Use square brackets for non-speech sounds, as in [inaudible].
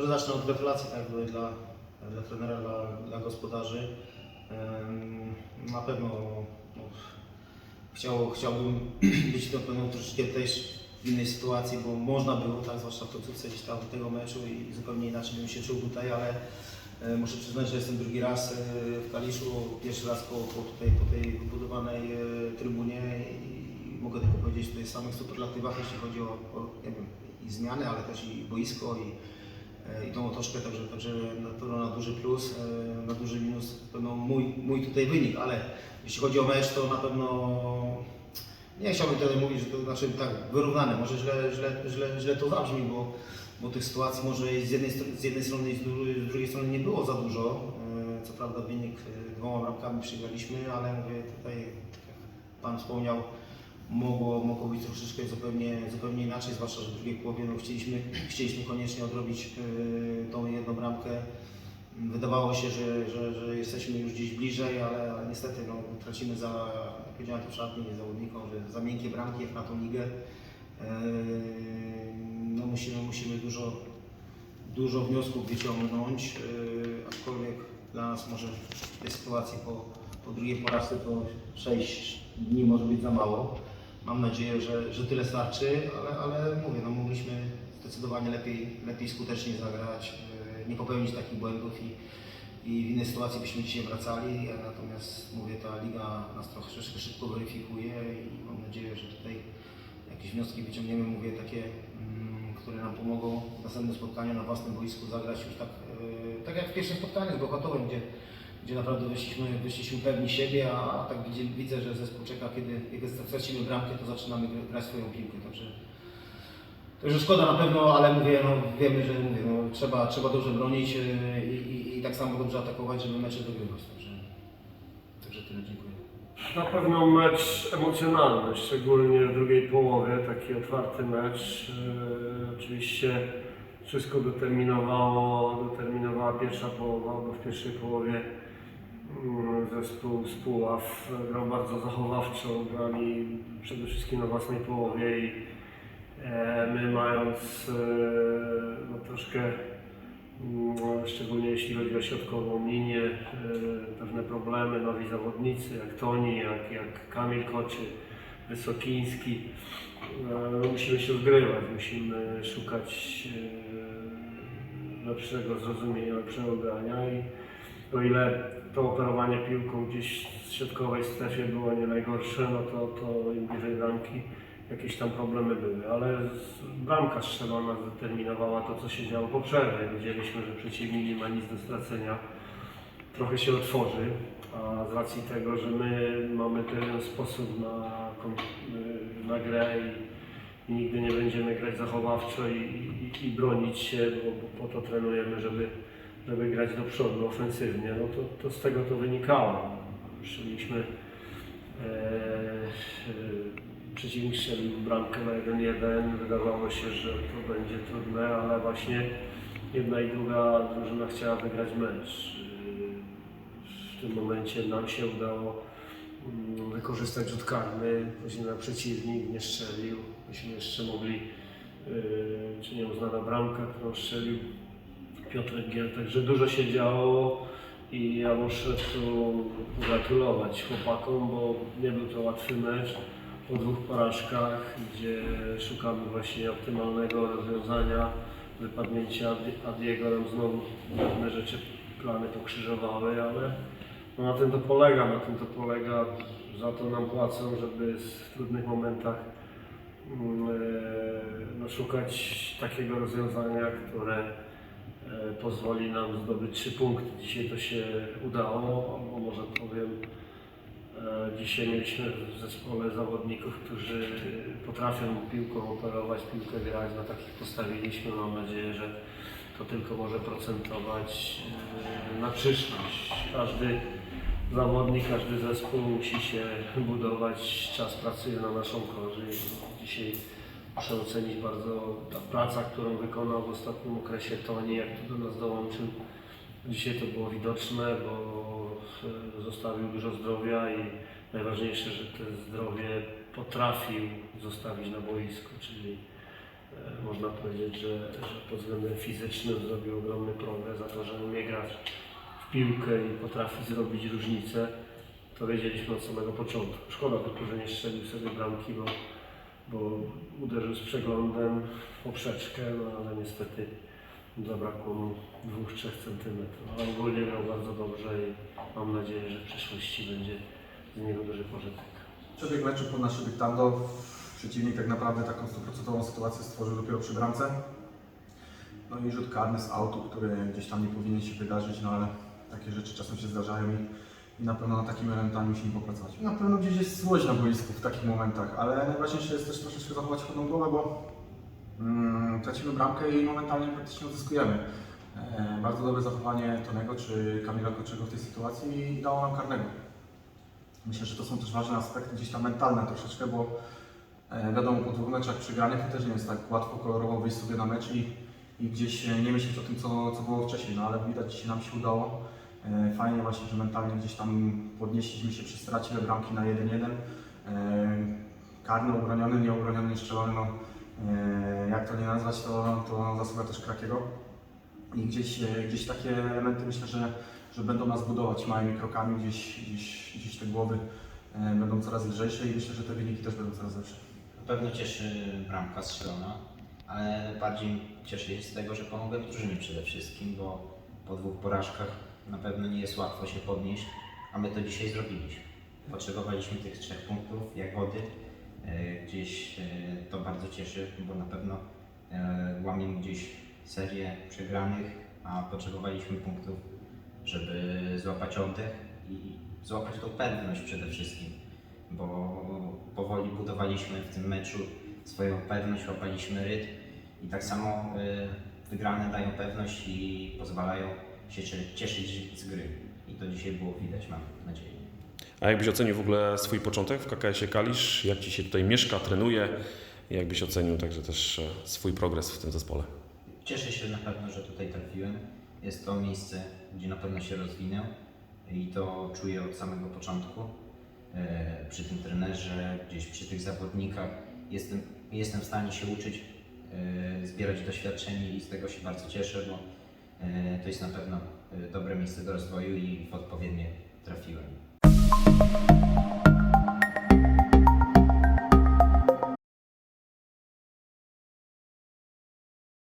Może zacznę od gratulacji tak, dla, dla trenera, dla, dla gospodarzy. Na pewno no, chciał, chciałbym [clears throat] być na pewno troszeczkę też w innej sytuacji, bo można było, tak, zwłaszcza w końcówce gdzieś tam tego meczu i zupełnie inaczej bym się czuł tutaj, ale e, muszę przyznać, że jestem drugi raz e, w Kaliszu, pierwszy raz po, po, tutaj, po tej wybudowanej e, trybunie i mogę tylko powiedzieć tutaj samych superlatywach, jeśli chodzi o, o nie wiem, i zmiany, ale też i boisko i, e, i tą otoczkę, także, także na pewno na duży plus, e, na duży minus pewno mój, mój tutaj wynik, ale jeśli chodzi o mecz, to na pewno nie chciałbym tutaj mówić, że to znaczy tak wyrównane, może źle, źle, źle, źle to zabrzmi, bo, bo tych sytuacji może z jednej, z jednej strony i z dru- z drugiej strony nie było za dużo. E, Co prawda wynik e, dwoma bramkami przegraliśmy, ale mówię tutaj, tak jak Pan wspomniał, mogło, mogło być troszeczkę zupełnie, zupełnie inaczej, zwłaszcza, że w drugiej połowie no, chcieliśmy, chcieliśmy koniecznie odrobić e, tą jedną bramkę. Wydawało się, że, że, że jesteśmy już gdzieś bliżej, ale, ale niestety no, tracimy za, powiedziałem to w szatni zawodnikom, że za miękkie bramki jak na tą ligę. Eee, No, musimy, musimy dużo, dużo wniosków wyciągnąć, eee, aczkolwiek dla nas może w tej sytuacji po, po drugiej porażce to 6 dni może być za mało. Mam nadzieję, że, że tyle starczy, ale, ale mówię, no mogliśmy zdecydowanie lepiej, lepiej skutecznie zagrać, e, nie popełnić takich błędów i, i w innej sytuacji byśmy dzisiaj wracali, natomiast mówię, ta liga nas troszeczkę szybko weryfikuje i mam nadzieję, że tutaj jakieś wnioski wyciągniemy, mówię, takie, mm, które nam pomogą w następnym spotkaniu na własnym boisku zagrać już tak, e, tak jak w pierwszym spotkaniu z Bełchatowem, gdzie gdzie naprawdę wyszliśmy, wyszliśmy pewni siebie, a tak widzę, widzę, że zespół czeka, kiedy, kiedy stracimy bramkę, to zaczynamy gr- grać swoją piłkę. Także, także szkoda na pewno, ale mówię, no, wiemy, że mówię, no, trzeba, trzeba dobrze bronić e, i, i, i tak samo dobrze atakować, żeby mecze wygrywać. Także, także tyle, dziękuję. Na pewno mecz emocjonalny, szczególnie w drugiej połowie, taki otwarty mecz. Yy, oczywiście wszystko determinowało, determinowała pierwsza połowa, bo w pierwszej połowie yy, zespół z grał bardzo zachowawczo, grali przede wszystkim na własnej połowie i e, my mając e, no, troszkę no, szczególnie jeśli chodzi o środkową linię, e, pewne problemy, nowi zawodnicy jak Toni, jak, jak Kamil Koczy, Wysokiński. E, no, Musimy się wgrywać, musimy szukać e, lepszego zrozumienia, lepszego grania i o ile to operowanie piłką gdzieś w środkowej strefie było nie najgorsze, no to, to im bliżej bramki jakieś tam problemy były, ale bramka strzelona zdeterminowała to, co się działo po przerwie. Wiedzieliśmy, że przeciwnik nie ma nic do stracenia, trochę się otworzy, a z racji tego, że my mamy pewien sposób na, y, na grę i, i nigdy nie będziemy grać zachowawczo i, i, i bronić się, bo, bo po to trenujemy, żeby, żeby grać do przodu ofensywnie, no to, to z tego to wynikało. Szliśmy e, e, Przeciwnik strzelił bramkę na 1-1. Wydawało się, że to będzie trudne, ale właśnie jedna i druga drużyna chciała wygrać mecz. W tym momencie nam się udało mm, wykorzystać rzut karny, później na przeciwnik nie strzelił. Myśmy jeszcze mogli, yy, czy nieuznana bramka, którą strzelił Piotr Giel, także dużo się działo i ja muszę tu pogratulować chłopakom, bo nie był to łatwy mecz po dwóch porażkach, gdzie szukamy właśnie optymalnego rozwiązania, wypadnięcia Adi- Adiego. Nam znowu pewne rzeczy, plany pokrzyżowały, ale no na tym to polega, na tym to polega, za to nam płacą, żeby w trudnych momentach mm, e, no, szukać takiego rozwiązania, które pozwoli nam zdobyć trzy punkty. Dzisiaj to się udało, albo może powiem, e, dzisiaj mieliśmy w zespole zawodników, którzy potrafią piłką operować, piłkę grać, na takich postawiliśmy. Mam nadzieję, że to tylko może procentować e, na przyszłość. Każdy zawodnik, każdy zespół musi się budować, czas pracuje na naszą korzyść. Dzisiaj muszę ocenić bardzo ta praca, którą wykonał w ostatnim okresie Toni, jak tu do nas dołączył. Dzisiaj to było widoczne, bo e, zostawił dużo zdrowia i najważniejsze, że to zdrowie potrafił zostawić na boisku, czyli E, Można powiedzieć, że, że pod względem fizycznym zrobił ogromny progres za to, że umie grać w piłkę i potrafi zrobić różnicę. To wiedzieliśmy od samego początku. Szkoda tylko, że nie strzelił sobie bramki, bo, bo uderzył z przeglądem w poprzeczkę, no ale niestety zabrakło mu 2-3 centymetrów. Ale ogólnie grał bardzo dobrze i mam nadzieję, że w przyszłości będzie z niego duży pożytek. Przebieg meczu pod nasze dyktando. Przeciwnik tak naprawdę taką stuprocentową sytuację stworzył dopiero przy bramce. No i rzut karny z autu, który gdzieś tam nie powinien się wydarzyć, no ale takie rzeczy czasem się zdarzają na pewno nad takimi elementami musimy popracować. Na pewno gdzieś jest złość na boisku w takich momentach, ale najważniejsze jest też troszeczkę zachować chłodną głowę, bo mm, tracimy bramkę i momentalnie praktycznie odzyskujemy. E, bardzo dobre zachowanie Tonego czy Kamila Koczego w tej sytuacji i dało nam karnego. Myślę, że to są też ważne aspekty gdzieś tam mentalne troszeczkę, bo e, wiadomo, po dwóch meczach przegranych to też nie jest tak łatwo kolorowo wyjść sobie na mecz i, i gdzieś e, nie myśleć o tym, co, co było wcześniej, no ale widać, że nam się udało. E, Fajnie właśnie, że mentalnie gdzieś tam podnieśliśmy się przy stracie bramki na 1-1. E, Karny obroniony, nieobroniony, niestrzelony, no e, jak to nie nazwać, to, to zasługa też Krakiego. I gdzieś, gdzieś takie elementy myślę, że, że będą nas budować małymi krokami, gdzieś, gdzieś, gdzieś te głowy będą coraz lżejsze i myślę, że te wyniki też będą coraz lepsze. Na pewno cieszy bramka strzelona, ale bardziej cieszę się z tego, że pomogłem drużynie przede wszystkim, bo po dwóch porażkach na pewno nie jest łatwo się podnieść, a my to dzisiaj zrobiliśmy. Potrzebowaliśmy tych trzech punktów jak wody. E, Gdzieś e, to bardzo cieszy, bo na pewno e, łamiemy gdzieś serię przegranych, a potrzebowaliśmy punktów, żeby złapać oddech i złapać tą pewność przede wszystkim bo powoli budowaliśmy w tym meczu swoją pewność, łapaliśmy rytm i tak samo wygrane dają pewność i pozwalają się cie- cieszyć z gry. I to dzisiaj było widać, mam nadzieję. A jakbyś ocenił w ogóle swój początek w KKS-ie Kalisz? Jak Ci się tutaj mieszka, trenuje? I jakbyś ocenił także też e, swój progres w tym zespole? Cieszę się na pewno, że tutaj trafiłem. Jest to miejsce, gdzie na pewno się rozwinę i to czuję od samego początku. E, Przy tym trenerze, gdzieś przy tych zawodnikach jestem, jestem w stanie się uczyć, e, zbierać doświadczenie i z tego się bardzo cieszę, bo to jest na pewno e, dobre miejsce do rozwoju i w odpowiednie trafiłem.